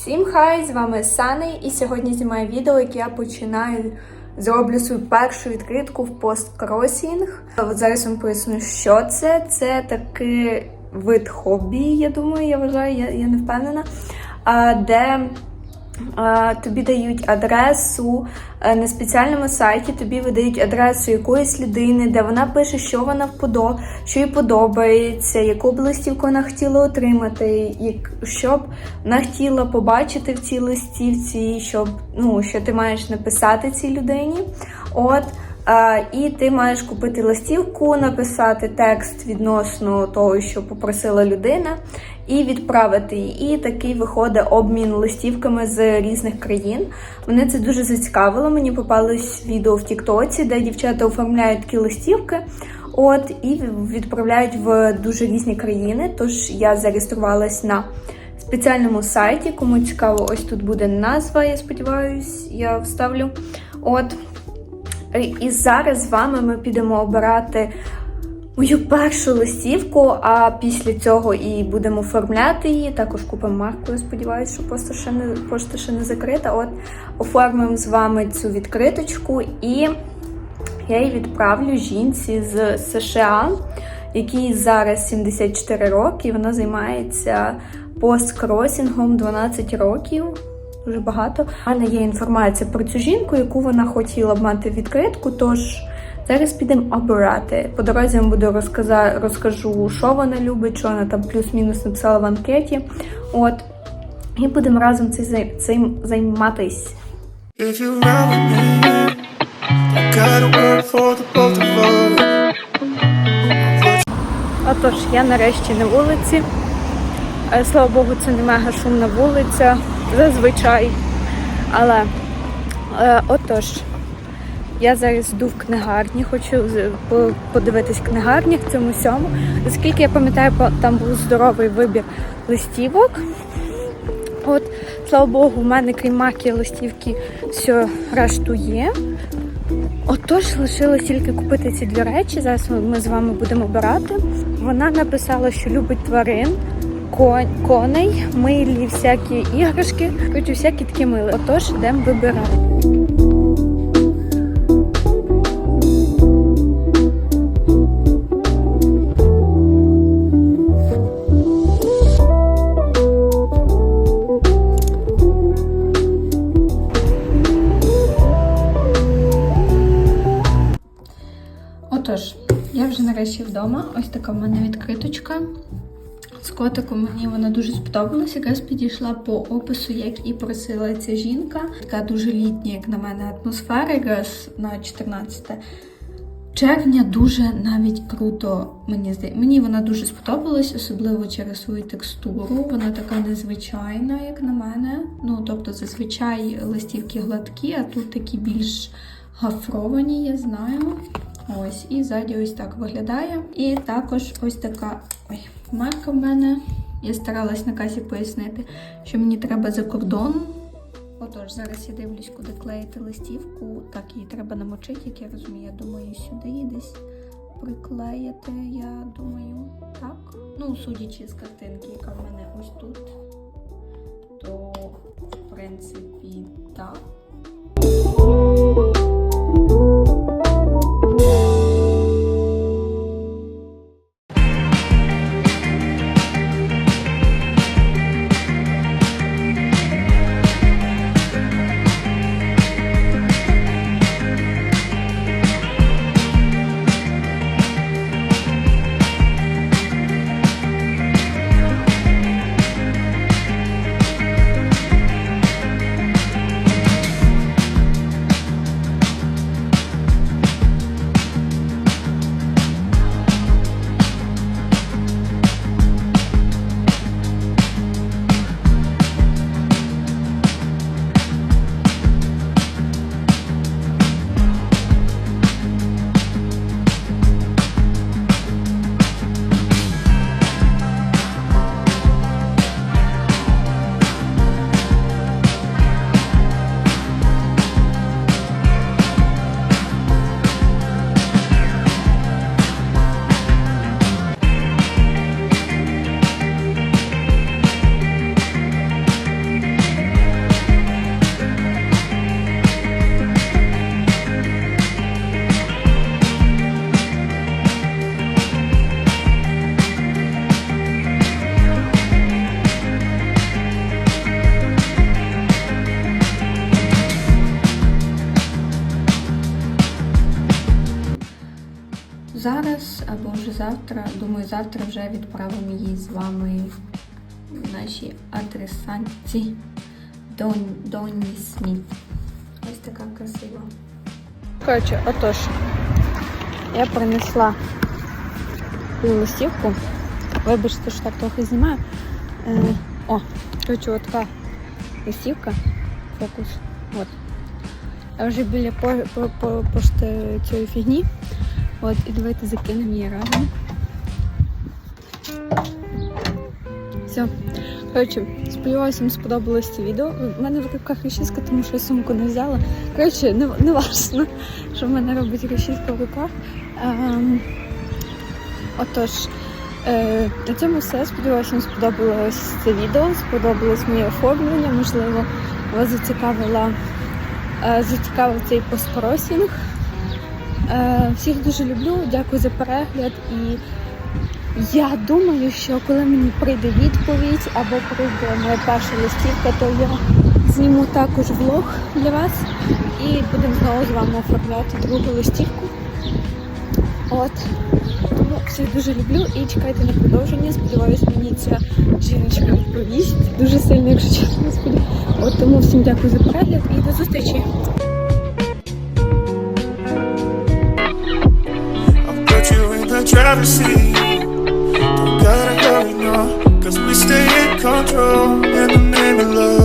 Всім хай! З вами Сани, і сьогодні знімаю відео, яке я починаю. Зроблю свою першу відкритку в посткросінг. От зараз вам поясню, що це. Це такий вид хобі, я думаю, я вважаю, я, я не впевнена. Де тобі дають адресу е, на спеціальному сайті, тобі видають адресу якоїсь людини, де вона пише, що вона вподо, що їй подобається, яку листівку вона хотіла отримати, що б вона хотіла побачити в цій листівці, щоб ну, що ти маєш написати цій людині. От. І ти маєш купити листівку, написати текст відносно того, що попросила людина, і відправити її. І такий виходить обмін листівками з різних країн. Мене це дуже зацікавило. Мені попалось відео в Тіктоці, де дівчата оформляють такі листівки. От і відправляють в дуже різні країни. Тож я зареєструвалась на спеціальному сайті. Кому цікаво, ось тут буде назва. Я сподіваюся, я вставлю. От. І зараз з вами ми підемо обирати мою першу листівку, а після цього і будемо оформляти її. Також купимо марку. Я сподіваюся, що просто ще не пошта ще не закрита. От оформимо з вами цю відкриточку, і я її відправлю жінці з США, якій зараз 74 роки. Вона займається посткросінгом 12 років. Дуже багато. У мене є інформація про цю жінку, яку вона хотіла б мати відкритку. Тож зараз підемо обирати. По дорозі вам буду розказа... розкажу, що вона любить, що вона там плюс-мінус написала в анкеті. От. І будемо разом цим, цим займатись. If you run with me, I gotta work for the both of us. Отож, я нарешті на вулиці. Е, Слава Богу, це не мега шумна вулиця зазвичай. Але е, отож, я зараз йду в книгарні, хочу подивитись книгарні в цьому всьому. Наскільки я пам'ятаю, там був здоровий вибір листівок. От, слава Богу, в мене крім маки листівки все решту є. Отож, лишилось тільки купити ці дві речі. Зараз ми- з вами будемо обирати. Вона написала, що любить тварин, коней, милі, всякі іграшки, коротше, всякі такі мили. Отож, йдемо вибирати. Отож, я вже нарешті вдома. Ось така в мене відкриточка. З котиком мені вона дуже сподобалась. Якраз підійшла по опису, як і просила ця жінка. Така дуже літня, як на мене, атмосфера, якраз на 14 червня дуже навіть круто мені здається. Мені вона дуже сподобалась, особливо через свою текстуру. Вона така незвичайна, як на мене. Ну, тобто, зазвичай листівки гладкі, а тут такі більш гафровані, я знаю. Ось, і ззаді ось так виглядає. І також ось така ой, марка в мене. Я старалась на касі пояснити, що мені треба за кордон. Отож, зараз я дивлюсь, куди клеїти листівку. Так, її треба намочити, як я розумію. Я думаю, сюди десь приклеїти, я думаю, так. Ну, судячи з картинки, яка в мене ось тут, то в принципі так. Або вже завтра. Думаю, завтра вже відправимо її з вами в нашій адресантці Дон, Донні Сміт. Ось така красива. Коротше, отож, я принесла листівку. Вибачте, що так трохи знімаю. Е, о, от така листівка. Фокус. От. Я вже біля по, по, по, пошти цієї фігні. От, і давайте закинемо її разом. Все. Коротше, сподіваюся, вам сподобалось це відео. У мене в руках рушіска, тому що я сумку не взяла. Коротше, не, не важно, що в мене робить рушіска в руках. Ем, отож, е, на цьому все. Сподіваюся, вам сподобалось це відео, сподобалось моє оформлення. Можливо, вас зацікавила, е, зацікавив цей посткросінг. Е, всіх дуже люблю, дякую за перегляд і я думаю, що коли мені прийде відповідь або прийде моя перша листівка, то я зніму також влог для вас і будемо знову з вами оформляти другу листівку. От. Тому всіх дуже люблю і чекайте на продовження. Сподіваюсь, мені ця жіночка відповість дуже сильно, якщо чесно. Господи. От тому всім дякую за перегляд і до зустрічі. Driver's seat. Don't gotta hurry, no. Cause we stay in control in the name of love.